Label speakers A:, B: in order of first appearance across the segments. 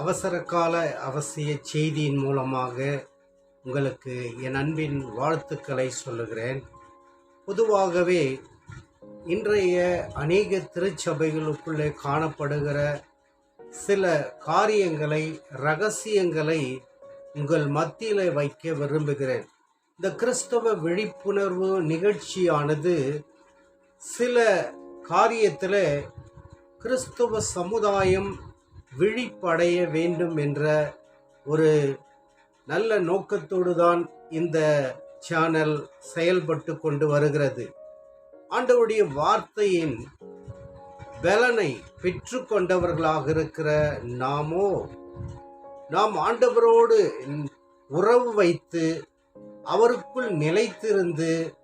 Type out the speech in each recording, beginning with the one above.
A: அவசர கால அவசிய செய்தியின் மூலமாக உங்களுக்கு என் அன்பின் வாழ்த்துக்களை சொல்லுகிறேன். பொதுவாகவே இன்றைய அநேக திருச்சபைகளுக்குள்ளே காணப்படுகிற சில காரியங்களை ரகசியங்களை உங்கள் மத்தியில் வைக்க விரும்புகிறேன். இந்த கிறிஸ்தவ விழிப்புணர்வு நிகழ்ச்சியானது சில காரியத்தில் கிறிஸ்தவ சமுதாயம் விழிப்படைய வேண்டும் என்ற ஒரு நல்ல நோக்கத்தோடு தான் இந்த சேனல் செயல்பட்டு கொண்டு வருகிறது. ஆண்டவருடைய வார்த்தையின் பலனை பெற்றுக்கொண்டவர்களாக இருக்கிற நாமோ நாம் ஆண்டவரோடு உறவு வைத்து அவருக்குள் நிலைத்திருந்து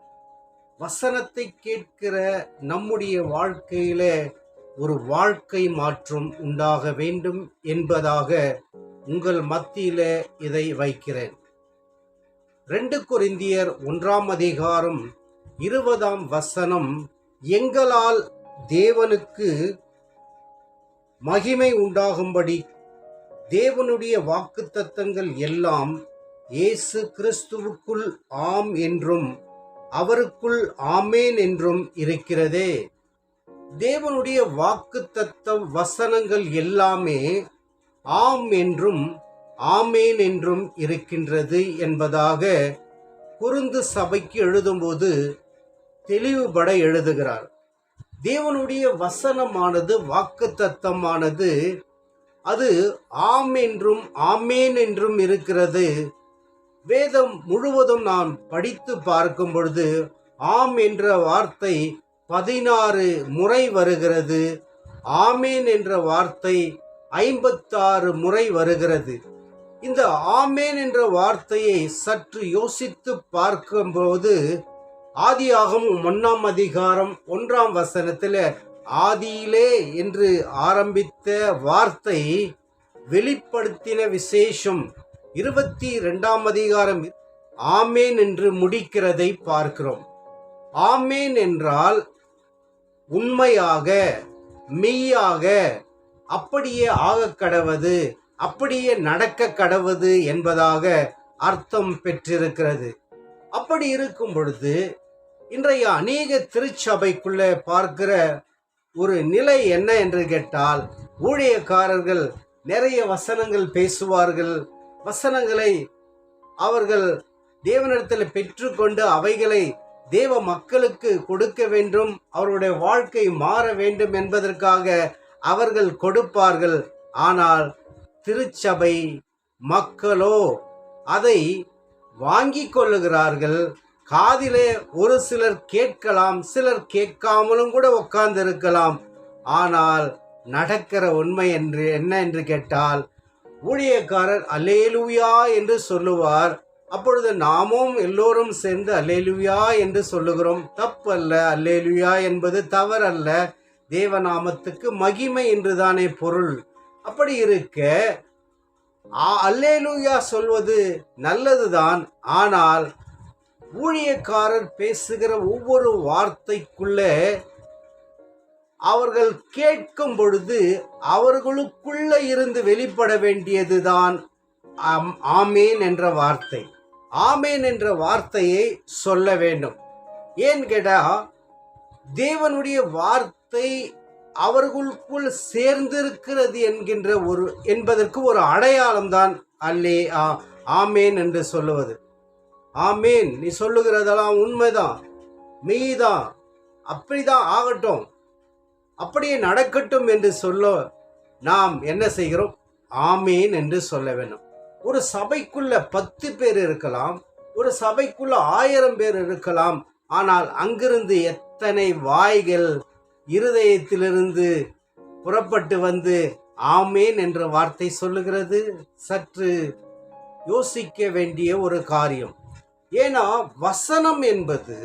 A: வசனத்தை கேட்கிற நம்முடைய வாழ்க்கையில ஒரு வாழ்க்கை மாற்றம் உண்டாக வேண்டும் என்பதாக உங்கள் மத்தியில இதை வைக்கிறேன். ரெண்டு குறிந்தியர் ஒன்றாம் அதிகாரம் இருபதாம் வசனம் எங்களால் தேவனுக்கு மகிமை உண்டாகும்படி தேவனுடைய வாக்குத்தத்தங்கள் எல்லாம் இயேசு கிறிஸ்துவுக்குள் ஆம் என்றும் அவருக்குள் ஆமேன் என்றும் இருக்கிறதே. தேவனுடைய வாக்குத்தத்த வசனங்கள் எல்லாமே ஆம் என்றும் ஆமேன் என்றும் இருக்கின்றது என்பதாக குருந்து சபைக்கு எழுதும்போது தெளிவுபட எழுதுகிறார். தேவனுடைய வசனமானது வாக்குத்தத்தமானது அது ஆம் என்றும் ஆமேன் என்றும் இருக்கிறது. வேதம் முழுவதும் நான் படித்து பார்க்கும் பொழுது ஆம் என்ற வார்த்தை பதினாறு முறை வருகிறது. ஆமேன் என்ற வார்த்தை ஐம்பத்தாறு முறை வருகிறது. இந்த ஆமேன் என்ற வார்த்தையை சற்று யோசித்து பார்க்கும்போது ஆதியாகம் ஒன்றாம் அதிகாரம் ஒன்றாம் வசனத்தில் ஆதியிலே என்று ஆரம்பித்த வார்த்தை வெளிப்படுத்தின விசேஷம். இருபத்தி ரெண்டாம் அதிகாரம் ஆமேன் என்று முடிக்கிறதை பார்க்கிறோம். ஆமேன் என்றால் உண்மையாக மெய்யாக அப்படியே ஆக கடவது அப்படியே நடக்க கடவது என்பதாக அர்த்தம் பெற்றிருக்கிறது. அப்படி இருக்கும் பொழுது இன்றைய அநேக திருச்சபைக்குள்ள பார்க்கிற ஒரு நிலை என்ன என்று கேட்டால் ஊழியக்காரர்கள் நிறைய வசனங்கள் பேசுவார்கள். வசனங்களை அவர்கள் தேவனிடத்தில் பெற்றுக்கொண்டு அவைகளை தேவ மக்களுக்கு கொடுக்க வேண்டும் அவருடைய வாழ்க்கை மாற வேண்டும் என்பதற்காக அவர்கள் கொடுப்பார்கள். ஆனால் திருச்சபை மக்களோ அதை வாங்கி கொள்ளுகிறார்கள். காதிலே ஒரு சிலர் கேட்கலாம் சிலர் கேட்காமலும் கூட உட்கார்ந்து இருக்கலாம் ஆனால் நடக்கிற உண்மை என்று என்ன என்று கேட்டால் ஊழியக்காரர் அலேலுயா என்று சொல்லுவார். அப்பொழுது நாமும் எல்லோரும் சேர்ந்து அல்லேலுயா என்று சொல்லுகிறோம். தப்பல்ல அல்லேலுயா என்பது தவறல்ல. தேவநாமத்துக்கு மகிமை என்றுதானே பொருள். அப்படி இருக்க அல்லேலுயா சொல்வது நல்லதுதான். ஆனால் ஊழியக்காரர் பேசுகிற ஒவ்வொரு வார்த்தைக்குள்ளே அவர்கள் கேட்கும் பொழுது அவர்களுக்குள்ள இருந்து வெளிப்பட வேண்டியதுதான். ஆமேன் என்ற வார்த்தை. ஆமேன் என்ற வார்த்தையை சொல்ல வேண்டும். ஏன் கேட்டா தேவனுடைய வார்த்தை அவர்களுக்குள் சேர்ந்திருக்கிறது என்கின்ற ஒரு என்பதற்கு ஒரு அடையாளம் தான் அல்லே ஆமேன் என்று சொல்லுவது. ஆமேன் நீ சொல்லுகிறதெல்லாம் உண்மைதான் மெய்தான் அப்படிதான் ஆகட்டும் அப்படியே நடக்கட்டும் என்று சொல்ல நாம் என்ன செய்கிறோம்? ஆமேன் என்று சொல்ல வேண்டும். ஒரு சபைக்குள்ள பத்து பேர் இருக்கலாம் ஒரு சபைக்குள்ள ஆயிரம் பேர் இருக்கலாம். ஆனால் அங்கிருந்து எத்தனை வாய்கள் இருதயத்திலிருந்து புறப்பட்டு வந்து ஆமேன் என்ற வார்த்தை சொல்லுகிறது? சற்று யோசிக்க வேண்டிய ஒரு காரியம். ஏன்னா வசனம் என்பது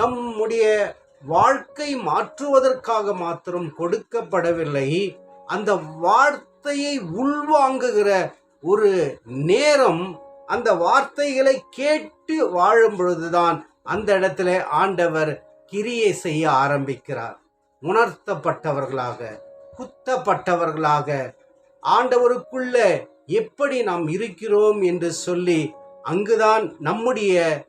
A: நம்முடைய வாழ்க்கை மாற்றுவதற்காக மாத்திரம் கொடுக்கப்படவில்லை. அந்த வார்த்தையை உள்வாங்குகிற ஒரு நேரம் அந்த வார்த்தைகளை கேட்டு வாழும் பொழுதுதான் அந்த இடத்துல ஆண்டவர் கிரியை செய்ய ஆரம்பிக்கிறார். உணர்த்தப்பட்டவர்களாக குத்தப்பட்டவர்களாக ஆண்டவருக்குள்ள எப்படி நாம் இருக்கிறோம் என்று சொல்லி அங்குதான் நம்முடைய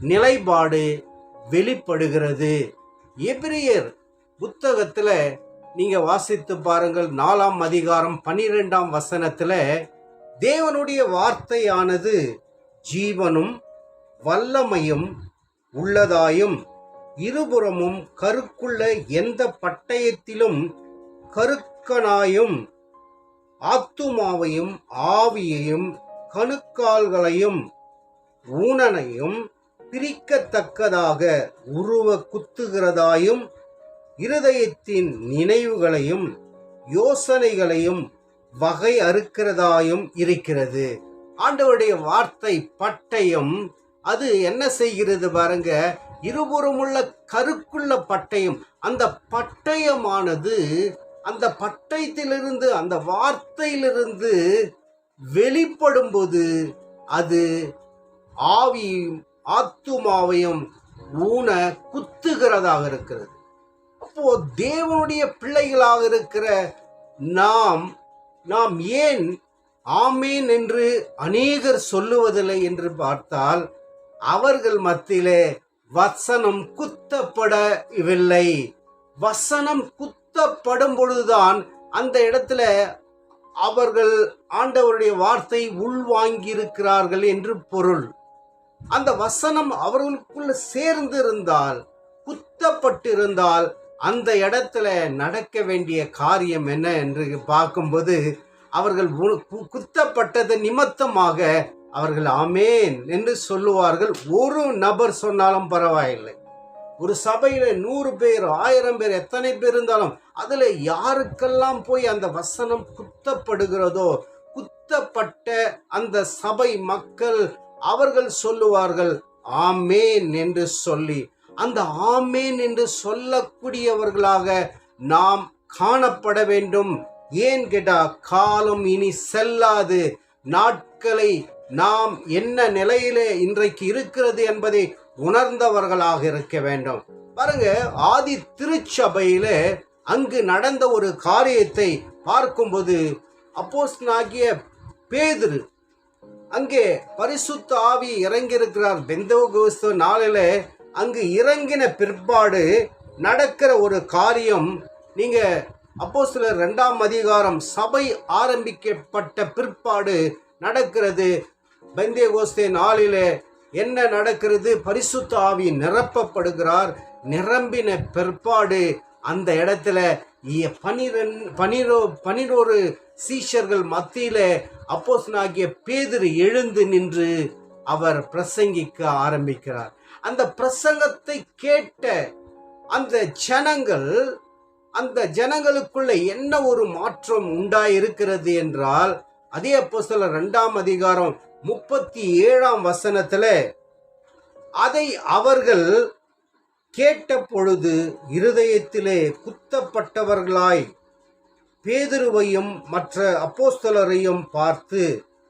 A: நிலைப்பாடு வெளிப்படுகிறது. எபிரியர் புத்தகத்தில் நீங்க வாசித்து பாருங்கள் நாலாம் அதிகாரம் பனிரெண்டாம் வசனத்துல தேவனுடைய வார்த்தையானது ஜீவனும் வல்லமையும் உள்ளதாயும் இருபுறமும் கருக்குள்ள எந்த பட்டயத்திலும் கருக்கனாயும் ஆத்துமாவையும் ஆவியையும் கணுக்கால்களையும் ஊனனையும் பிரிக்கத்தக்கதாக உருவ குத்துகிறதாயும் இருதயத்தின் நினைவுகளையும் யோசனைகளையும் வகை அறுக்கிறதாயும் இருக்கிறது. ஆண்டவருடைய வார்த்தை பட்டயம் அது என்ன செய்கிறது பாருங்க? இருபுறமுள்ள கருக்குள்ள பட்டயம். அந்த பட்டயமானது அந்த பட்டயத்திலிருந்து அந்த வார்த்தையிலிருந்து வெளிப்படும்போது அது ஆவியும் ஆத்துமாவையும் ஊன குத்துகிறதாக இருக்கிறது. அப்போ தேவனுடைய பிள்ளைகளாக இருக்கிற நாம் நாம் ஏன் ஆமேன் என்று அநேகர் சொல்லுவதில்லை என்று பார்த்தால் அவர்கள் மத்தியிலே வசனம் குத்தப்படவில்லை. வசனம் குத்தப்படும் பொழுதுதான் அந்த இடத்துல அவர்கள் ஆண்டவருடைய வார்த்தை உள்வாங்கியிருக்கிறார்கள் என்று பொருள். அந்த வசனம் அவர்களுக்குள்ள சேர்ந்து இருந்தால் குத்தப்பட்டிருந்தால் அந்த இடத்துல நடக்க வேண்டிய காரியம் என்ன என்று பார்க்கும்போது அவர்கள் குத்தப்பட்டது நிமித்தமாக அவர்கள் ஆமேன் என்று சொல்லுவார்கள். ஒரு நபர் சொன்னாலும் பரவாயில்லை. ஒரு சபையில நூறு பேர் ஆயிரம் பேர் எத்தனை பேர் இருந்தாலும் அதுல யாருக்கெல்லாம் போய் அந்த வசனம் குத்தப்படுகிறதோ குத்தப்பட்ட அந்த சபை மக்கள் அவர்கள் சொல்லுவார்கள் ஆமேன் என்று சொல்லி அந்த ஆமேன் என்று சொல்லக்கூடியவர்களாக நாம் காணப்பட வேண்டும். ஏன் கேட்டா காலம் இனி செல்லாது. நாட்களை நாம் என்ன நிலையிலே இன்றைக்கு இருக்கிறது என்பதை உணர்ந்தவர்களாக இருக்க வேண்டும். பாருங்க ஆதி திருச்சபையில அங்கு நடந்த ஒரு காரியத்தை பார்க்கும்போது அப்போஸ்தலனாகிய பேதுரு அங்கே பரிசுத்த ஆவி இறங்கியிருக்கிறார். பெந்தோகோஸ்து நாளில அங்கு இறங்கின பிற்பாடு நடக்கிற ஒரு காரியம் நீங்க அப்போ சில ரெண்டாம் அதிகாரம் சபை ஆரம்பிக்கப்பட்ட பிற்பாடு நடக்கிறது. பெந்தேகோஸ்தே நாளிலே என்ன நடக்கிறது? பரிசுத்த ஆவி நிரப்பப்படுகிறார். நிரம்பின பிற்பாடு அந்த இடத்துல இ- பனிரெண் பனிரோ பனிரோரு சீஷர்கள் மத்தியில அப்போசனாகிய பேதிரு எழுந்து நின்று அவர் பிரசங்கிக்க ஆரம்பிக்கிறார். அந்த பிரசங்கத்தை கேட்ட அந்த ஜனங்கள் அந்த ஜனங்களுக்குள்ள என்ன ஒரு மாற்றம் உண்டாயிருக்கிறது என்றால் அதே அபோஸில் ரெண்டாம் அதிகாரம் முப்பத்தி ஏழாம் வசனத்துல அதை அவர்கள் கேட்ட பொழுது இருதயத்திலே குத்தப்பட்டவர்களாய் பேதுருவையும் மற்ற அப்போஸ்தலரையும் பார்த்து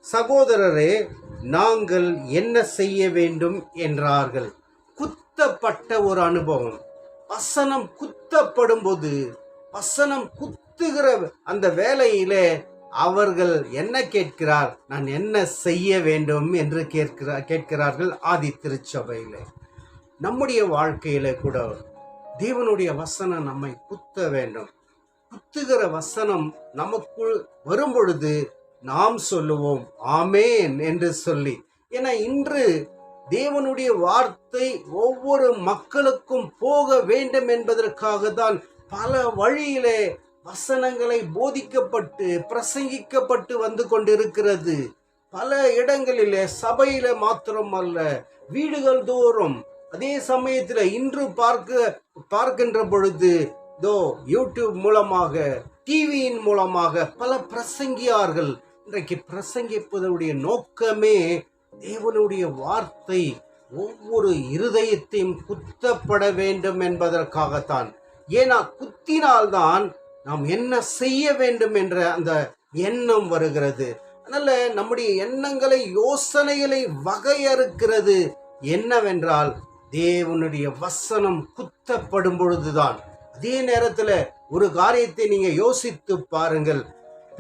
A: சகோதரரே நாங்கள் என்ன செய்ய வேண்டும் என்றார்கள். குத்தப்பட்ட ஒரு அனுபவம். வசனம் குத்தப்படும் போது வசனம் குத்துகிற அந்த வேலையிலே அவர்கள் என்ன கேட்கிறார்? நான் என்ன செய்ய வேண்டும் என்று கேட்கிறார் கேட்கிறார்கள் ஆதி திருச்சபையில். நம்முடைய வாழ்க்கையில கூட தேவனுடைய வசனம் நம்மை குத்த வேண்டும். குத்துகிற வசனம் நமக்குள் வரும்பொழுது நாம் சொல்லுவோம் ஆமேன் என்று சொல்லி. ஏன்னா இன்று தேவனுடைய வார்த்தை ஒவ்வொரு மக்களுக்கும் போக வேண்டும் என்பதற்காக தான் பல வழியிலே வசனங்களை போதிக்கப்பட்டு பிரசங்கிக்கப்பட்டு வந்து கொண்டிருக்கிறது. பல இடங்களிலே சபையில மாத்திரம் அல்ல வீடுகள் தோறும். அதே சமயத்தில் இன்று பார்க்க பார்க்கின்ற பொழுது தோ யூடியூப் மூலமாக டிவியின் மூலமாக பல பிரசங்கியார்கள் இன்றைக்கு பிரசங்கிப்பதனுடைய நோக்கமே தேவனுடைய வார்த்தை ஒவ்வொரு இருதயத்தையும் குத்தப்பட வேண்டும் என்பதற்காகத்தான். ஏன்னா குத்தினால்தான் நாம் என்ன செய்ய வேண்டும் என்ற அந்த எண்ணம் வருகிறது. அதனால் நம்முடைய எண்ணங்களை யோசனைகளை வகையறுக்கிறது என்னவென்றால் தேவனுடைய வசனம் குத்தப்படும் பொழுதுதான். அதே நேரத்தில் ஒரு காரியத்தை நீங்கள் யோசித்து பாருங்கள்.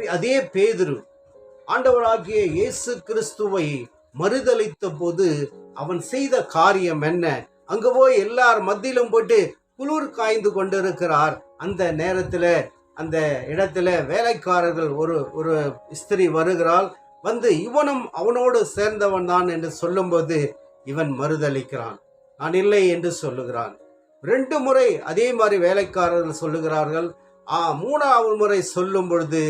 A: அதே பேதுரு ஆண்டவராகிய இயேசு கிறிஸ்துவை மறுதளித்த போது அவன் செய்த காரியம் என்ன? அங்க போய் எல்லார் மத்தியிலும் போயிட்டு குளிர் காய்ந்து கொண்டிருக்கிறார். அந்த நேரத்தில் அந்த இடத்துல வேலைக்காரர்கள் ஒரு ஒரு ஸ்திரி வருகிறாள். வந்து இவனும் அவனோடு சேர்ந்தவன் தான் என்று சொல்லும்போது இவன் மறுதளிக்கிறான் நான் இல்லை என்று சொல்லுகிறான். ரெண்டு முறை அதே மாதிரி வேலைக்காரர்கள் சொல்லுகிறார்கள். ஆ மூணாவது முறை சொல்லும் பொழுது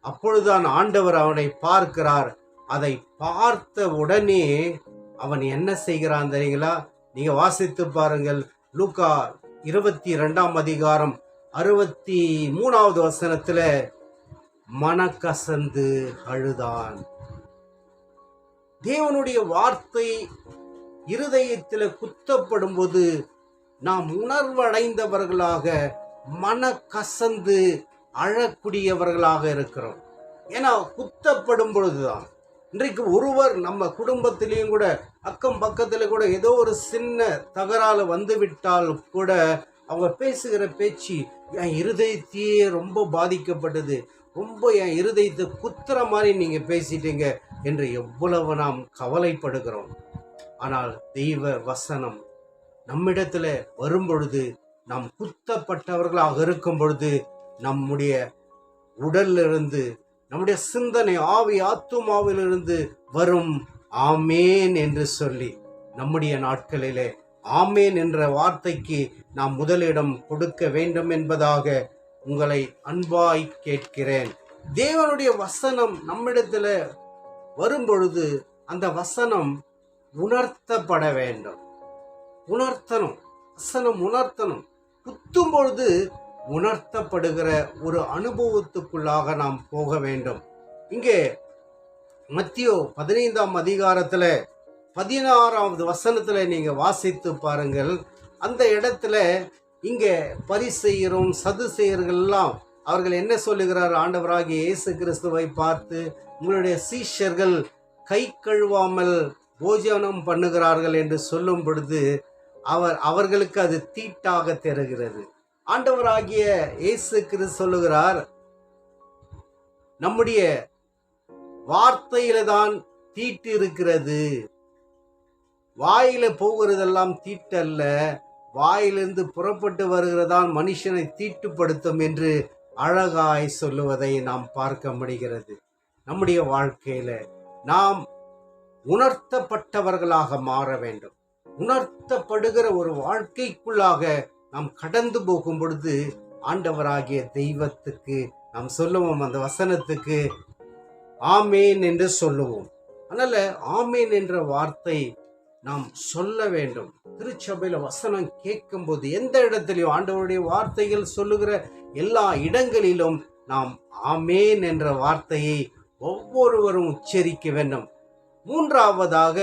A: அப்பொழுதுதான் ஆண்டவர் அவனை பார்க்கிறார். அதை பார்த்த உடனே அவன் என்ன செய்கிறான் தெரியுங்களா? நீங்க வாசித்து பாருங்கள். லூக்கா இருபத்தி ரெண்டாம் அதிகாரம் அறுபத்தி மூணாவது வசனத்துல மனக்கசந்து அழுதான். தேவனுடைய வார்த்தை இருதயத்தில் குத்தப்படும் போது நாம் உணர்வடைந்தவர்களாக மனக்கசந்து அழக்கூடியவர்களாக இருக்கிறோம். ஏன்னா குத்தப்படும் பொழுதுதான். இன்றைக்கு ஒருவர் நம்ம குடும்பத்திலையும் கூட அக்கம் பக்கத்தில் கூட ஏதோ ஒரு சின்ன தகராறு வந்து விட்டால் கூட அவங்க பேசுகிற பேச்சு என் இருதயத்தையே ரொம்ப பாதிக்கப்பட்டது. ரொம்ப என் இருதயத்தை குத்துற மாதிரி நீங்கள் பேசிட்டீங்க என்று எவ்வளவு நாம் கவலைப்படுகிறோம். ஆனால் தெய்வ வசனம் நம்மிடத்தில் வரும் பொழுது நாம் குத்தப்பட்டவர்களாக இருக்கும் பொழுது நம்முடைய உடலிலிருந்து நம்முடைய சிந்தனை ஆவி ஆத்துமாவிலிருந்து வரும் ஆமேன் என்று சொல்லி நம்முடைய நாட்களிலே ஆமேன் என்ற வார்த்தைக்கு நாம் முதலிடம் கொடுக்க வேண்டும் என்பதாக உங்களை அன்பாய் கேட்கிறேன். தேவனுடைய வசனம் நம்மிடத்தில் வரும்பொழுது அந்த வசனம் உணர்த்தப்பட வேண்டும். உணர்த்தணும். வசனம் உணர்த்தணும். குத்தும் பொழுது உணர்த்தப்படுகிற ஒரு அனுபவத்துக்குள்ளாக நாம் போக வேண்டும். இங்கே மத்தியோ பதினைந்தாம் அதிகாரத்தில் பதினாறாவது வசனத்தில் நீங்கள் வாசித்து பாருங்கள். அந்த இடத்துல இங்கே பரிசெய்கிறோம் சது எல்லாம் அவர்கள் என்ன சொல்லுகிறார்? ஆண்டவராகிய இயேசு கிறிஸ்துவை பார்த்து உங்களுடைய சீஷர்கள் கை கழுவாமல் போஜனம் பண்ணுகிறார்கள் என்று சொல்லும் பொழுது அவர் அவர்களுக்கு அது தீட்டாக தெரிகிறது. ஆண்டவராகிய இயேசு கிறிஸ்து சொல்லுகிறார் நம்முடைய வார்த்தையில தான் தீட்டு இருக்கிறது வாயில போகிறதெல்லாம் தீட்டல்ல. வாயிலிருந்து புறப்பட்டு வருகிறதான் மனுஷனை தீட்டுப்படுத்தும் என்று அழகாய் சொல்லுவதை நாம் பார்க்க முடிகிறது. நம்முடைய வாழ்க்கையில நாம் உணர்த்தப்பட்டவர்களாக மாற வேண்டும். உணர்த்தப்படுகிற ஒரு வாழ்க்கைக்குள்ளாக நாம் கடந்து போகும் பொழுது ஆண்டவராகிய தெய்வத்துக்கு நாம் சொல்லுவோம் அந்த வசனத்துக்கு ஆமேன் என்று சொல்லுவோம். அதனால ஆமேன் என்ற வார்த்தை நாம் சொல்ல வேண்டும். திருச்சபையில வசனம் கேட்கும்போது எந்த இடத்திலையும் ஆண்டவருடைய வார்த்தைகள் சொல்லுகிற எல்லா இடங்களிலும் நாம் ஆமேன் என்ற வார்த்தையை ஒவ்வொருவரும் உச்சரிக்க வேண்டும். மூன்றாவதாக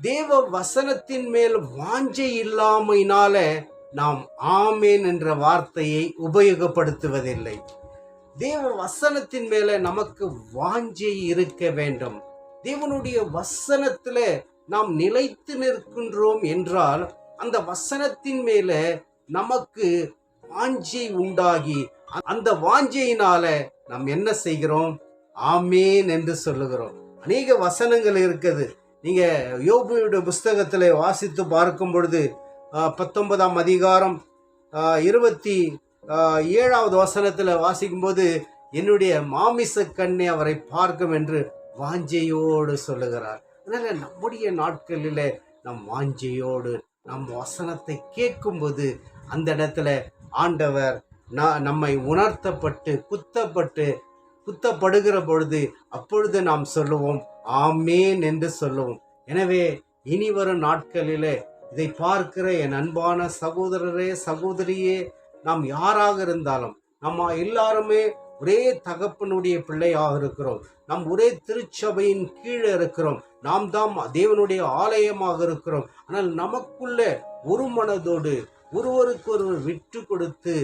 A: தேவ வசனத்தின் மேல் வாஞ்சை இல்லாமையினால நாம் ஆமேன் என்ற வார்த்தையை உபயோகப்படுத்துவதில்லை. தேவ வசனத்தின் மேலே நமக்கு வாஞ்சை இருக்க வேண்டும். தேவனுடைய வசனத்தில் நாம் நிலைத்து நிற்கின்றோம் என்றால் அந்த வசனத்தின் மேலே நமக்கு வாஞ்சை உண்டாகி அந்த வாஞ்சையினால நாம் என்ன செய்கிறோம்? ஆமேன் என்று சொல்லுகிறோம். அநேக வசனங்கள் இருக்குது. நீங்க யோபுடைய புஸ்தகத்தில் வாசித்து பார்க்கும் பொழுது பத்தொன்பதாம் அதிகாரம் இருபத்தி ஏழாவது வசனத்தில் வாசிக்கும்போது என்னுடைய மாமிச கண்ணை அவரை பார்க்கும் என்று வாஞ்சையோடு சொல்லுகிறார். அதனால் நம்முடைய நாட்களில் நம் வாஞ்சையோடு நம் வசனத்தை கேட்கும்போது அந்த இடத்துல ஆண்டவர் நான் நம்மை உணர்த்தப்பட்டு குத்தப்பட்டு குத்தப்படுகிற பொழுது அப்பொழுது நாம் சொல்லுவோம் ஆமேன் என்று சொல்லுவோம். எனவே இனி வரும் நாட்களிலே இதை பார்க்கிற என் அன்பான சகோதரரே சகோதரியே நாம் யாராக இருந்தாலும் நம்ம எல்லாருமே ஒரே தகப்பனுடைய பிள்ளையாக இருக்கிறோம். நாம் ஒரே திருச்சபையின் கீழே இருக்கிறோம். நாம் தான் தேவனுடைய ஆலயமாக இருக்கிறோம். ஆனால் நமக்குள்ள ஒரு மனதோடு ஒருவருக்கொருவர் விட்டு கொடுத்து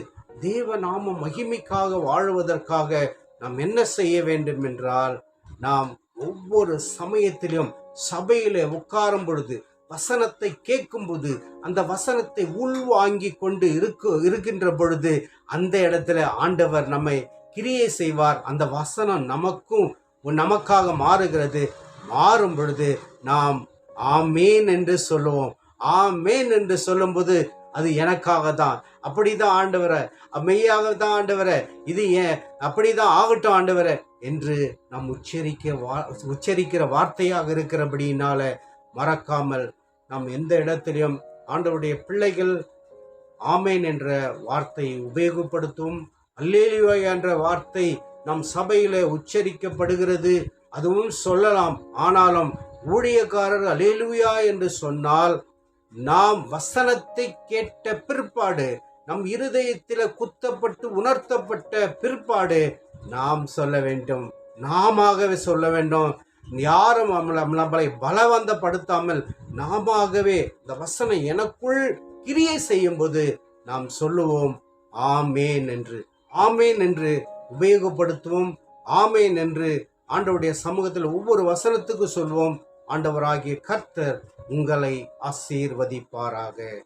A: தேவ நாம மகிமைக்காக வாழுவதற்காக நாம் என்ன செய்ய வேண்டும் என்றால் நாம் ஒவ்வொரு சமயத்திலும் சபையில உட்காரும் பொழுது வசனத்தை கேட்கும்போது அந்த வசனத்தை உள்வாங்கி கொண்டு இருக்கு இருக்கின்ற பொழுது அந்த இடத்துல ஆண்டவர் நம்மை கிரியை செய்வார். அந்த வசனம் நமக்கும் நமக்காக மாறுகிறது. மாறும் பொழுது நாம் ஆமேன் என்று சொல்லுவோம். ஆமேன் என்று சொல்லும்போது அது எனக்காக தான் அப்படிதான் ஆண்டவரை மெய்யாக தான் ஆண்டவரை இது ஏன் அப்படிதான் ஆகட்டும் ஆண்டவரை என்று நாம் உச்சரிக்க வா உச்சரிக்கிற வார்த்தையாக இருக்கிறபடியினால மறக்காமல் நாம் எந்த இடத்திலும் ஆண்டவருடைய பிள்ளைகள் ஆமேன் என்ற வார்த்தையை உபயோகப்படுத்தும். அல்லேலியா என்ற வார்த்தை நம் சபையில் உச்சரிக்கப்படுகிறது. அதுவும் சொல்லலாம். ஆனாலும் ஊழியக்காரர் அலேலுயா என்று சொன்னால் நாம் வசனத்தை கேட்ட பிற்பாடு நம் இருதயத்தில் குத்தப்பட்டு உணர்த்தப்பட்ட பிற்பாடு நாம் சொல்ல வேண்டும். நாமவே சொல்ல வேண்டும். யாரும் நம்மளை பலவந்தப்படுத்தாமல் நாமாகவே இந்த வசனம் எனக்குள் கிரியை செய்யும்போது நாம் சொல்லுவோம் ஆமேன் என்று. ஆமேன் என்று உபயோகப்படுத்துவோம். ஆமேன் என்று ஆண்டவருடைய சமூகத்தில் ஒவ்வொரு வசனத்துக்கு சொல்வோம். ஆண்டவராகிய கர்த்தர் உங்களை ஆசீர்வதிப்பாராக.